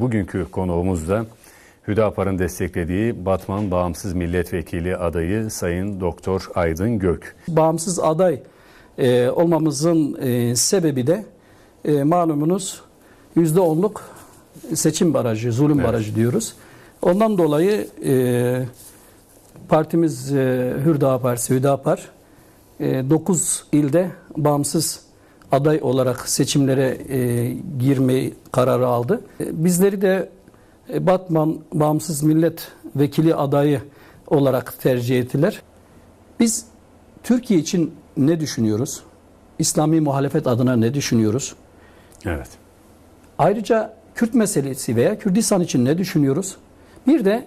Bugünkü konuğumuz da Hüdapar'ın desteklediği Batman Bağımsız Milletvekili adayı Sayın Doktor Aydın Gök. Bağımsız aday e, olmamızın e, sebebi de e, malumunuz %10'luk seçim barajı, zulüm Evet. barajı diyoruz. Ondan dolayı e, partimiz e, Hürdağ Partisi, Hüdapar 9 ilde bağımsız aday olarak seçimlere e, girmeyi kararı aldı. E, bizleri de e, Batman Bağımsız Milletvekili adayı olarak tercih ettiler. Biz Türkiye için ne düşünüyoruz? İslami muhalefet adına ne düşünüyoruz? Evet. Ayrıca Kürt meselesi veya Kürdistan için ne düşünüyoruz? Bir de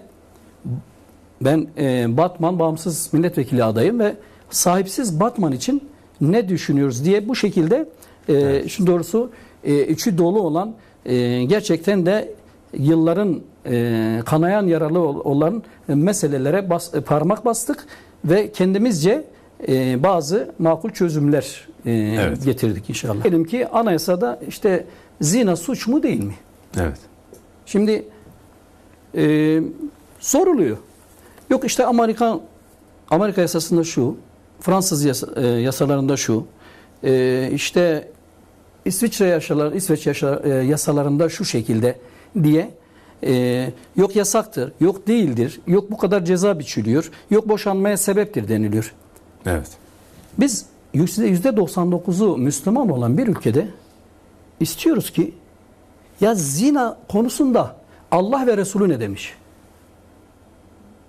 ben e, Batman bağımsız milletvekili adayım ve sahipsiz Batman için ne düşünüyoruz diye bu şekilde e, şu doğrusu e, içi dolu olan e, gerçekten de yılların e, kanayan yaralı ol- olan meselelere bas- parmak bastık ve kendimizce e, bazı makul çözümler e, Evet. getirdik inşallah. Diyelim ki anayasada işte zina suç mu değil mi? Evet. Şimdi e, soruluyor. Yok işte Amerika Amerika yasasında şu, Fransız yasa- e, yasalarında şu, e, işte İsviçre yasalar, İsveç e, yasalarında şu şekilde diye e, yok yasaktır, yok değildir, yok bu kadar ceza biçiliyor, yok boşanmaya sebeptir deniliyor. Evet. Biz %99'u Müslüman olan bir ülkede istiyoruz ki ya zina konusunda Allah ve Resulü ne demiş?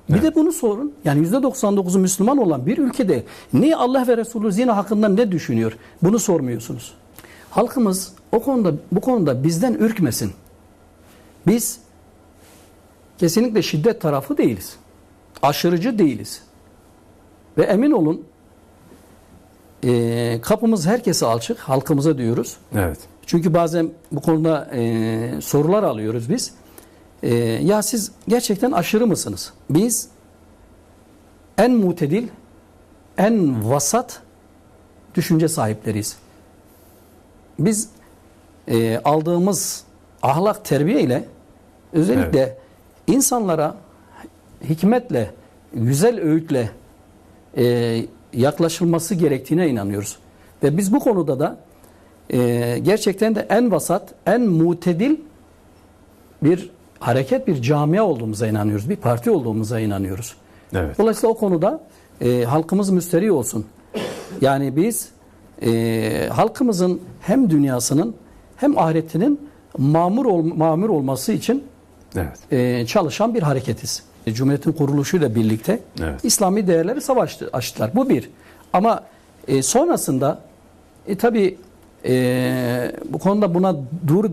Bir de bunu sorun. Yani %99'u Müslüman olan bir ülkede niye Allah ve Resulü zina hakkında ne düşünüyor? Bunu sormuyorsunuz. Halkımız o konuda bu konuda bizden ürkmesin. Biz kesinlikle şiddet tarafı değiliz. Aşırıcı değiliz. Ve emin olun e, kapımız herkese açık, halkımıza diyoruz. Evet. Çünkü bazen bu konuda e, sorular alıyoruz biz. E, ya siz gerçekten aşırı mısınız? Biz en mutedil, en vasat düşünce sahipleriyiz. Biz e, aldığımız ahlak terbiye ile özellikle insanlara hikmetle, güzel öğütle e, yaklaşılması gerektiğine inanıyoruz. Ve biz bu konuda da e, gerçekten de en vasat, en mutedil bir hareket, bir camia olduğumuza inanıyoruz. Bir parti olduğumuza inanıyoruz. Evet. Dolayısıyla o konuda e, halkımız müsteri olsun. Yani biz e, halkımızın hem dünyasının hem ahiretinin mamur ol, mamur olması için Evet. e, çalışan bir hareketiz. E, Cumhuriyetin kuruluşuyla birlikte Evet. İslami değerleri savaştı, açtılar. Bu bir. Ama e, sonrasında e, tabi bu konuda buna dur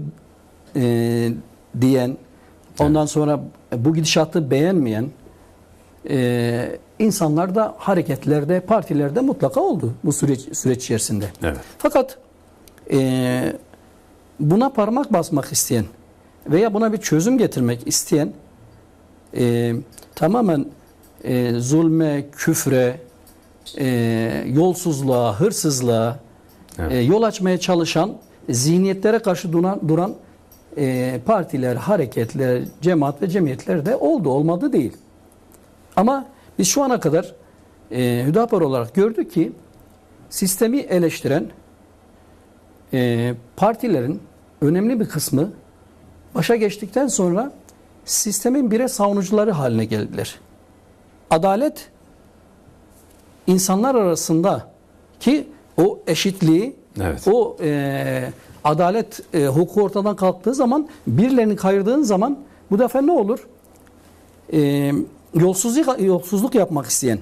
e, diyen, ondan sonra bu gidişatı beğenmeyen e, insanlar da hareketlerde, partilerde mutlaka oldu bu süreç süreç içerisinde. Evet. Fakat e, buna parmak basmak isteyen veya buna bir çözüm getirmek isteyen e, tamamen e, zulme, küfre, e, yolsuzluğa, hırsızlığa Evet. e, yol açmaya çalışan zihniyetlere karşı duran, duran e, partiler, hareketler, cemaat ve cemiyetler de oldu, olmadı değil. Ama biz şu ana kadar e, Hüdapar olarak gördük ki sistemi eleştiren e, partilerin önemli bir kısmı başa geçtikten sonra sistemin bire savunucuları haline geldiler. Adalet insanlar arasında ki o eşitliği, Evet. o e, adalet e, hukuku ortadan kalktığı zaman birilerini kayırdığın zaman bu defa ne olur? E, yolsuzluk, yolsuzluk yapmak isteyen,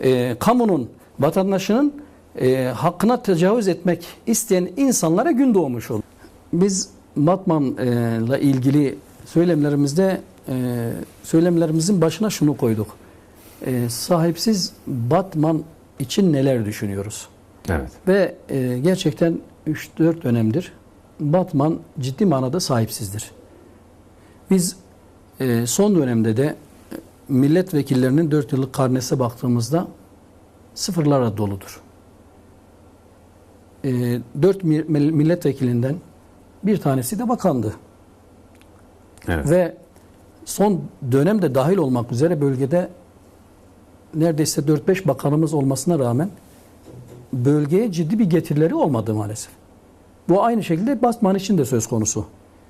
e, kamunun, vatandaşının e, hakkına tecavüz etmek isteyen insanlara gün doğmuş olur. Biz Batman'la ilgili söylemlerimizde e, söylemlerimizin başına şunu koyduk. E, sahipsiz Batman için neler düşünüyoruz? Evet. Ve e, gerçekten 3-4 dönemdir Batman ciddi manada sahipsizdir. Biz e, son dönemde de milletvekillerinin 4 yıllık karnesi baktığımızda sıfırlara doludur. E, 4 milletvekilinden bir tanesi de bakandı. Evet. Ve son dönemde dahil olmak üzere bölgede neredeyse 4-5 bakanımız olmasına rağmen bölgeye ciddi bir getirileri olmadı maalesef. Bu aynı şekilde Batman için de söz konusu.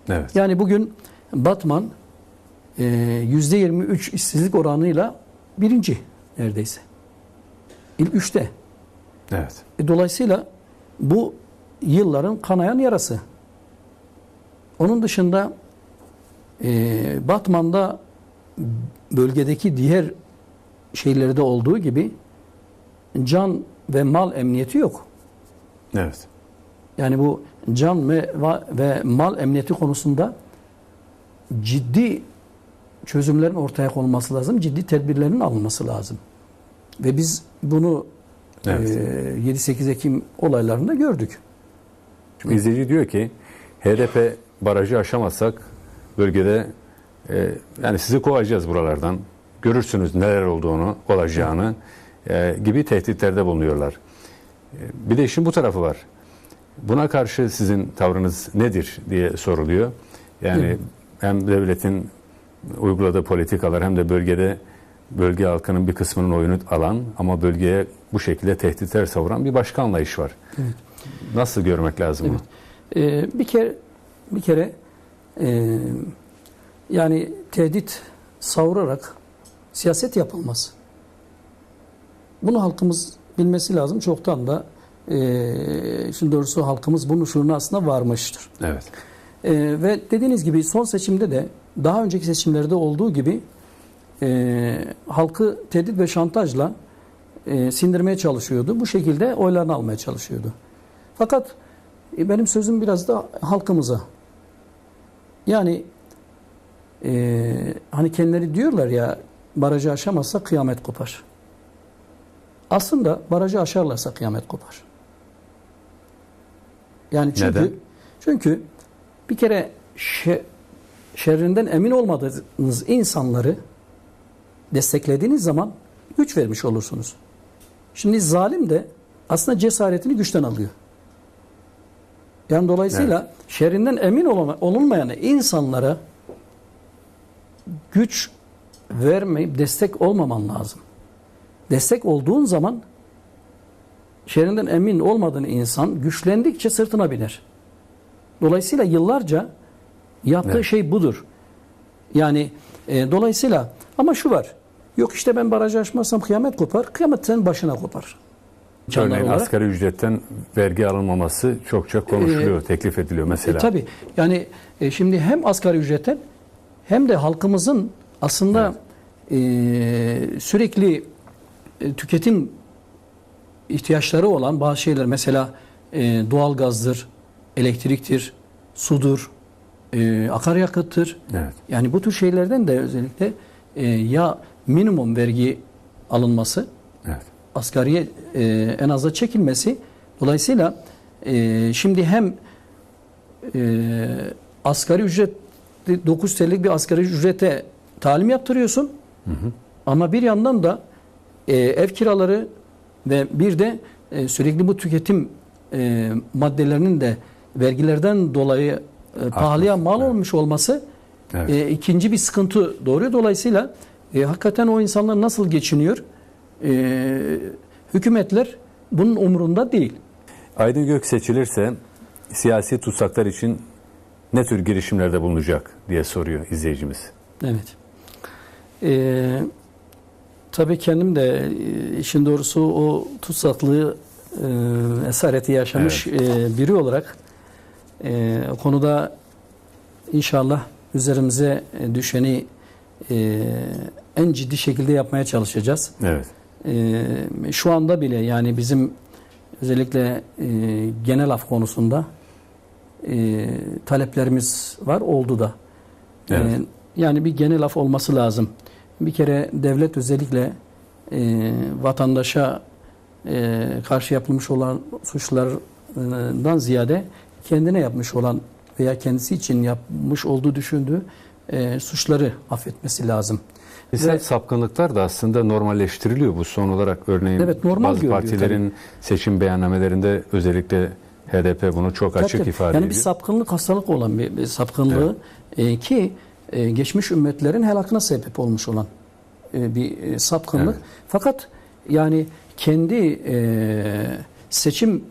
Evet. Yani bugün Batman e, %23 işsizlik oranıyla birinci neredeyse. İlk üçte. Evet. E, Dolayısıyla bu yılların kanayan yarası. Onun dışında e, Batman'da bölgedeki diğer şehirlerde olduğu gibi can ve mal emniyeti yok. Evet. Yani bu can ve, ve mal emniyeti konusunda ciddi çözümlerin ortaya konulması lazım. Ciddi tedbirlerin alınması lazım. Ve biz bunu Evet. e, 7-8 Ekim olaylarında gördük. Şimdi izleyici diyor ki HDP barajı aşamazsak bölgede e, yani sizi kovacağız buralardan. Görürsünüz neler olduğunu, olacağını e, gibi tehditlerde bulunuyorlar. E, bir de işin bu tarafı var. Buna karşı sizin tavrınız nedir diye soruluyor. Yani hem devletin uyguladığı politikalar hem de bölgede bölge halkının bir kısmının oyunu alan ama bölgeye bu şekilde tehditler savuran bir başka anlayış var. Nasıl görmek lazım bunu? Ee, bir kere bir kere e, yani tehdit savurarak siyaset yapılmaz. Bunu halkımız bilmesi lazım. Çoktan da e, şimdi doğrusu halkımız bunun şuuruna aslında varmıştır. Evet. E, ve dediğiniz gibi son seçimde de daha önceki seçimlerde olduğu gibi e, halkı tehdit ve şantajla e, sindirmeye çalışıyordu. Bu şekilde oylarını almaya çalışıyordu. Fakat e, benim sözüm biraz da halkımıza. Yani e, hani kendileri diyorlar ya barajı aşamazsa kıyamet kopar. Aslında barajı aşarlarsa kıyamet kopar. Yani çünkü Neden? çünkü bir kere şe- şerrinden emin olmadığınız insanları desteklediğiniz zaman güç vermiş olursunuz. Şimdi zalim de aslında cesaretini güçten alıyor. Yani dolayısıyla şerrinden emin olunmayan insanlara güç vermeyip destek olmaman lazım. Destek olduğun zaman şerrinden emin olmadığın insan güçlendikçe sırtına biner. Dolayısıyla yıllarca yaptığı Evet. şey budur. Yani e, dolayısıyla ama şu var. Yok işte ben barajı aşmazsam kıyamet kopar. Kıyamet senin başına kopar. Canlar Örneğin olarak. asgari ücretten vergi alınmaması çokça konuşuluyor, teklif ediliyor mesela. E, tabii. Yani e, şimdi hem asgari ücretten hem de halkımızın aslında e, sürekli e, tüketim ihtiyaçları olan bazı şeyler mesela e, doğalgazdır, elektriktir, sudur, e, akaryakıttır. Evet. Yani bu tür şeylerden de özellikle e, ya minimum vergi alınması Evet. asgariye e, en aza çekilmesi dolayısıyla e, şimdi hem e, asgari ücret 9 TL'lik bir asgari ücrete talim yaptırıyorsun ama bir yandan da e, ev kiraları ve bir de e, sürekli bu tüketim e, maddelerinin de vergilerden dolayı e, pahalıya mal evet. olmuş olması Evet. e, ikinci bir sıkıntı doğuruyor. Dolayısıyla e, hakikaten o insanlar nasıl geçiniyor? E, hükümetler bunun umurunda değil. Aydın Gök seçilirse siyasi tutsaklar için ne tür girişimlerde bulunacak diye soruyor izleyicimiz. Evet. E, tabii kendim de e, işin doğrusu o tutsaklığı e, esareti yaşamış e, biri olarak e, o konuda inşallah üzerimize e, düşeni e, en ciddi şekilde yapmaya çalışacağız. Evet. Ee, şu anda bile yani bizim özellikle e, genel af konusunda e, taleplerimiz var oldu da. Evet. Ee, yani bir genel af olması lazım. Bir kere devlet özellikle e, vatandaşa e, karşı yapılmış olan suçlardan ziyade kendine yapmış olan veya kendisi için yapmış olduğu düşündüğü e, suçları affetmesi lazım. Cinsel Ve- sapkınlıklar da aslında normalleştiriliyor bu son olarak örneğin Evet, normal bazı görülüyor partilerin seçim beyannamelerinde özellikle HDP bunu çok açık Tabii, ifade yani ediyor. bir sapkınlık hastalık olan bir, bir sapkınlığı e, ki e, geçmiş ümmetlerin helakına sebep olmuş olan e, bir e, sapkınlık. Evet. Fakat yani kendi e, seçim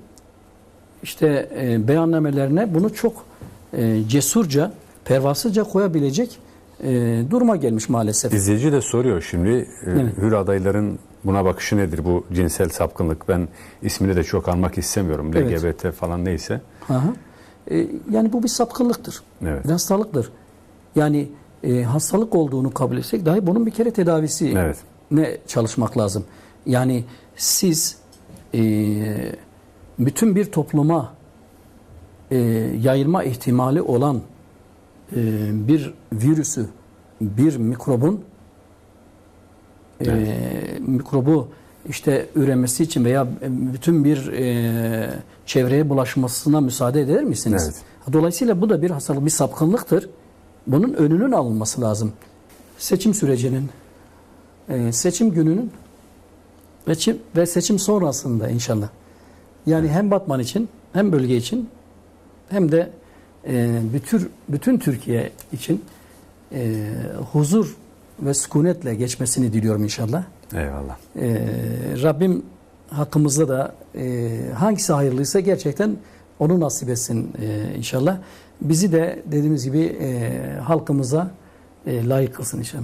işte e, beyannamelerine bunu çok e, cesurca, pervasızca koyabilecek e, duruma gelmiş maalesef. İzleyici de soruyor şimdi e, Evet. hür adayların buna bakışı nedir bu cinsel sapkınlık ben ismini de çok almak istemiyorum Evet. LGBT falan neyse Aha. E, yani bu bir sapkınlıktır. Evet. Bir hastalıktır. Yani e, hastalık olduğunu kabul etsek dahi bunun bir kere tedavisi Evet. ne çalışmak lazım. Yani siz e, bütün bir topluma e, yayılma ihtimali olan e, bir virüsü, bir mikrobun e, mikrobu işte üremesi için veya bütün bir e, çevreye bulaşmasına müsaade eder misiniz? Evet. Dolayısıyla bu da bir hastalık, bir sapkınlıktır. Bunun önünün alınması lazım. Seçim sürecinin, e, seçim gününün seçim, ve seçim sonrasında inşallah. Yani hem Batman için hem bölge için hem de e, bütün bütün Türkiye için e, huzur ve sükunetle geçmesini diliyorum inşallah. eyvallah. Rabbim hakkımızda da hangisi hayırlıysa gerçekten onu nasip etsin e, inşallah. Bizi de dediğimiz gibi e, halkımıza e, layık kılsın inşallah.